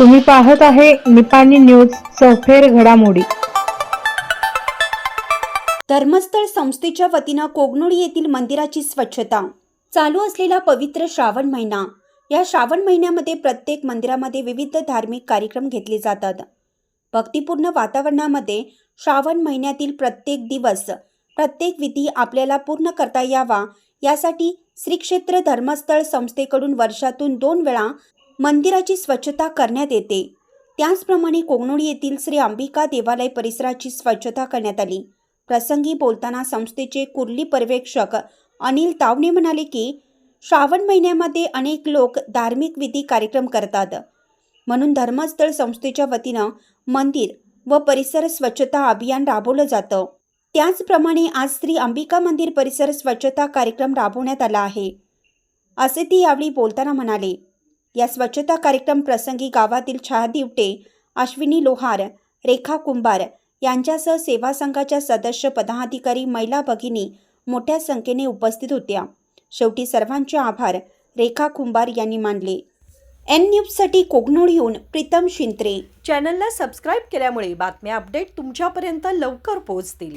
तुम्ही पाहत आहे निपाणी न्यूज सफेर घडामोडी. धर्मस्थळ संस्थेच्या वतीनं कोगनोळी येथील मंदिराची स्वच्छता. चालू असलेला पवित्र श्रावण महिना. या श्रावण महिन्यामध्ये प्रत्येक मंदिरामध्ये विविध धार्मिक कार्यक्रम घेतले जातात. भक्तिपूर्ण वातावरणामध्ये श्रावण महिन्यातील प्रत्येक दिवस प्रत्येक विधी आपल्याला पूर्ण करता यावा यासाठी श्री क्षेत्र धर्मस्थळ संस्थेकडून वर्षातून दोन वेळा मंदिराची स्वच्छता करण्यात येते. त्याचप्रमाणे कोगनोळी येथील श्री अंबिका देवालय परिसराची स्वच्छता करण्यात आली. प्रसंगी बोलताना संस्थेचे कुर्ली पर्यवेक्षक अनिल तावणे म्हणाले की श्रावण महिन्यामध्ये अनेक लोक धार्मिक विधी कार्यक्रम करतात. म्हणून धर्मस्थळ संस्थेच्या वतीनं मंदिर व परिसर स्वच्छता अभियान राबवलं जातं. त्याचप्रमाणे आज श्री अंबिका मंदिर परिसर स्वच्छता कार्यक्रम राबवण्यात आला आहे. असे ती यावेळी बोलताना म्हणाले. या स्वच्छता कार्यक्रम प्रसंगी गावातील छाया दिवटे अश्विनी लोहार रेखा कुंभार यांच्यासह सेवा संघाच्या सदस्य पदाधिकारी महिला भगिनी मोठ्या संख्येने उपस्थित होत्या. शेवटी सर्वांचे आभार रेखा कुंभार यांनी मानले. एन न्यूजसाठी कोगनोळीहून प्रीतम शिंत्रे. चॅनलला सबस्क्राईब केल्यामुळे बातम्या अपडेट तुमच्यापर्यंत लवकर पोहोचतील.